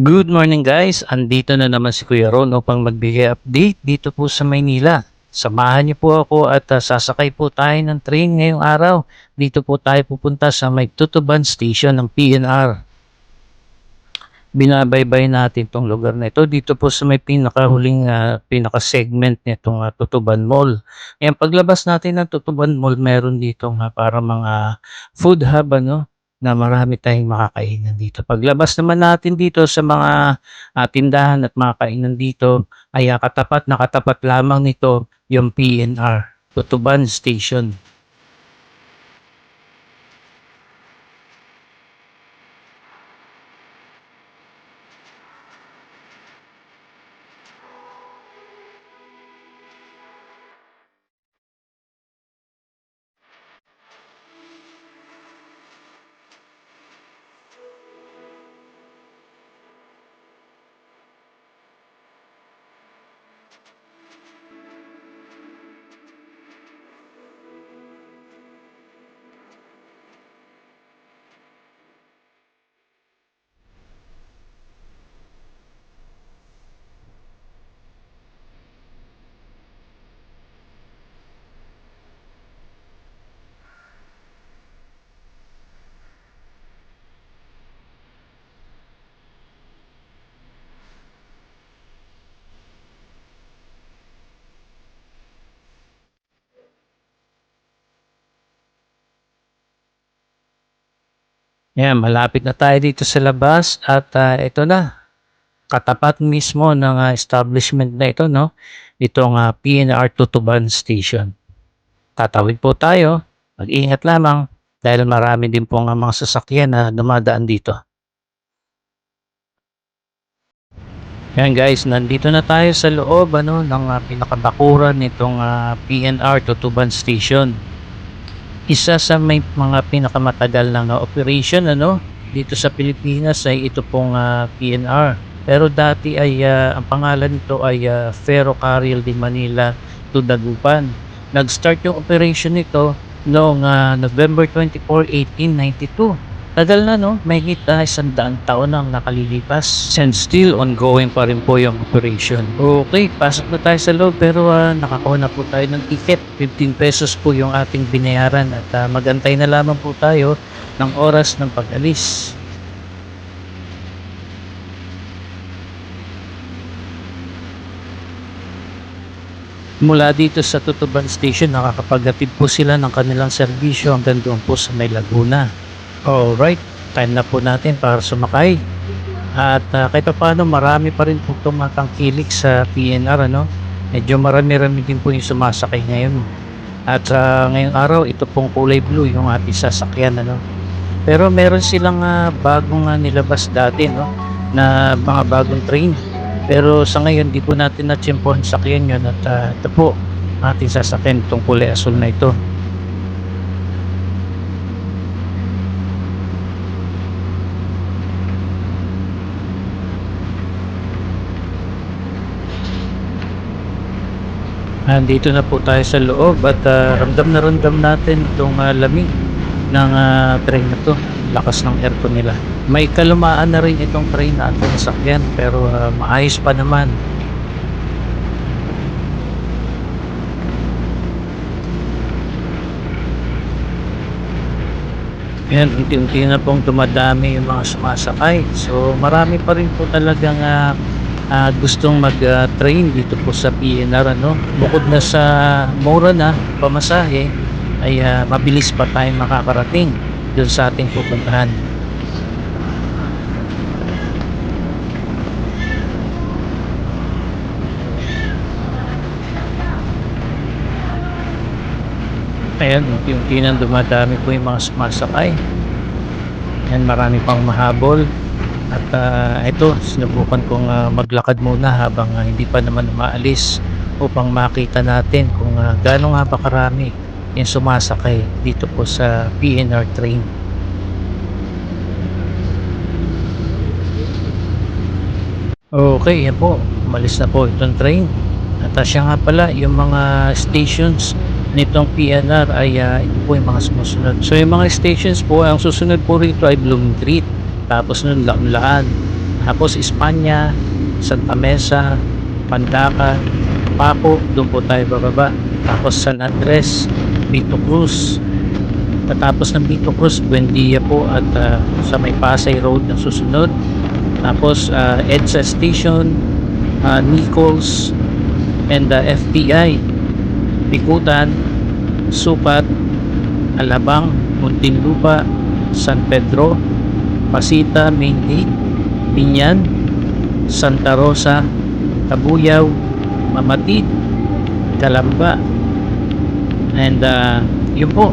Good morning guys, andito na naman si Kuya Ron upang magbigay update dito po sa Maynila. Samahan niyo po ako at ah, sasakay po tayo ng train ngayong araw. Dito po tayo pupunta sa may Tutuban Station ng PNR. Binabaybay natin tong lugar na ito dito po sa may pinakahuling ah, pinaka-segment nitong ah, Tutuban Mall. Ngayon paglabas natin ng Tutuban Mall, meron dito nga para mga food hub ano, na marami tayong makakainan dito. Paglabas naman natin dito sa mga ah, tindahan at mga kainan dito, ay ah, katapat na katapat lamang nito yung PNR, Tutuban Station. Yan, malapit na tayo dito sa labas at ah, ito na. Katapat mismo ng ah, establishment na ito, no? Itong ah, PNR Tutuban Station. Tatawid po tayo. Mag-ingat lamang dahil marami din po nga mga sasakyan na dumadaan dito. Yan guys, nandito na tayo sa loob ano, ng ah, pinakabakuran nitong ah, PNR Tutuban Station isa sa may mga pinakamatagal na nga operation ano dito sa Pilipinas ay ito pong ah, PNR. Pero dati ay ah, ang pangalan nito ay ah, Ferro Carril de Manila to Dagupan. Nag-start yung operation nito noong ah, November 24, 1892. Tagal na no, may kita isang daang taon nang nakalilipas and still ongoing pa rin po yung operation. Okay, pasok na tayo sa loob pero ah, nakakuha na po tayo ng ticket. 15 pesos po yung ating binayaran at ah, magantay na lamang po tayo ng oras ng pag-alis. Mula dito sa Tutuban Station, nakakapaghatid po sila ng kanilang serbisyo hanggang doon po sa May Laguna. Alright, time na po natin para sumakay. At uh, kahit pa paano, marami pa rin po tumatangkilik sa PNR. Ano? Medyo marami-rami din po yung sumasakay ngayon. At sa ngayong araw, ito pong kulay blue yung ating sasakyan. Ano? Pero meron silang uh, bagong uh, nilabas dati no? na mga bagong train. Pero sa ngayon, di po natin na-tsimpohan sakyan yun. At uh, ito po, ating sasakyan itong kulay asul na ito. Nandito na po tayo sa loob at ah, ramdam na ramdam natin itong ah, lamig ng ah, train na to. Lakas ng aircon nila. May kalumaan na rin itong train na ating sakyan pero ah, maayos pa naman. Yan, unti-unti na pong dumadami yung mga sumasakay. So marami pa rin po talagang ah, ah, gustong mag-train dito po sa PNR ano bukod na sa mura na pamasahe ay ah, mabilis pa tayong makakarating doon sa ating pupuntahan Ayan, unti-unti dumadami po yung mga sumasakay. Yan, marami pang mahabol. At ah, ito, sinubukan kong ah, maglakad muna habang ah, hindi pa naman umaalis upang makita natin kung uh, gaano nga ba karami yung sumasakay dito po sa PNR train. Okay, yan po. Umalis na po itong train. At ah, siya nga pala, yung mga stations nitong PNR ay ah, ito po yung mga sumusunod. So yung mga stations po, ang susunod po rito ay Bloomingtreet. Tapos nun Launlaan, Tapos Espanya, Santa Mesa, Pandacan, Paco, doon po tayo bababa. Tapos San Andres, Vito Cruz. Tatapos ng Vito Cruz, Buendia po at ah, sa may Pasay Road na susunod. Tapos ah, EDSA Station, ah, Nichols, and the FBI. Bikutan, Supat, Alabang, Muntinlupa, San Pedro, Pasita, Gate, Pinyan, Santa Rosa, Tabuyaw, Mamatid, Kalamba. And uh, yun po,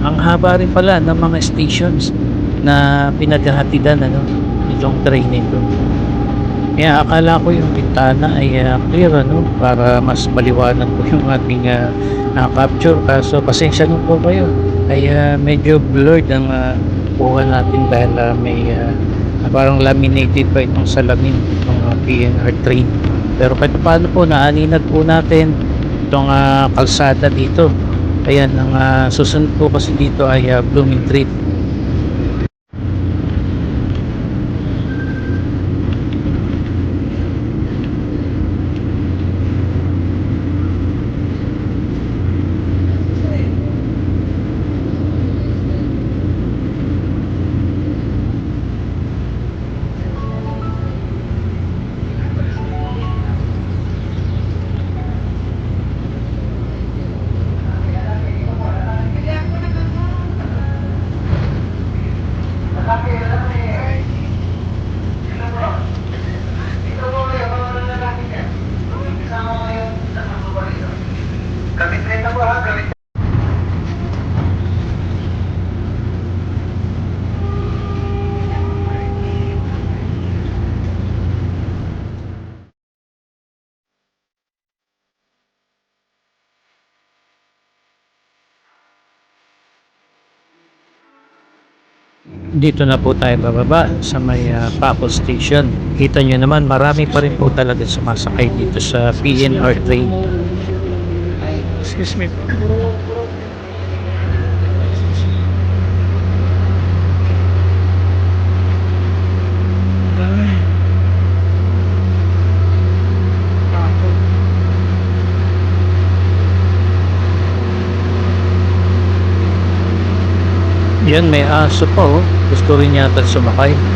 ang haba rin pala ng mga stations na pinaghahatidan ano, itong train nito. Kaya akala ko yung bintana ay uh, clear ano, para mas maliwanag po yung ating uh, na-capture. Kaso pasensya na po kayo. Ay uh, medyo blurred ang uh, kuha natin dahil uh, may uh, parang laminated pa itong salamin itong uh, PNR train. Pero kahit paano po, naaninag po natin itong uh, kalsada dito. Ayan, ang uh, susunod po kasi dito ay uh, Blooming Treat. Dito na po tayo bababa sa may uh, Paco Station. Kita nyo naman, marami pa rin po talaga sumasakay dito sa PNR train. Excuse me. Yan, may aso pa oh. Gusto rin yata sumakay.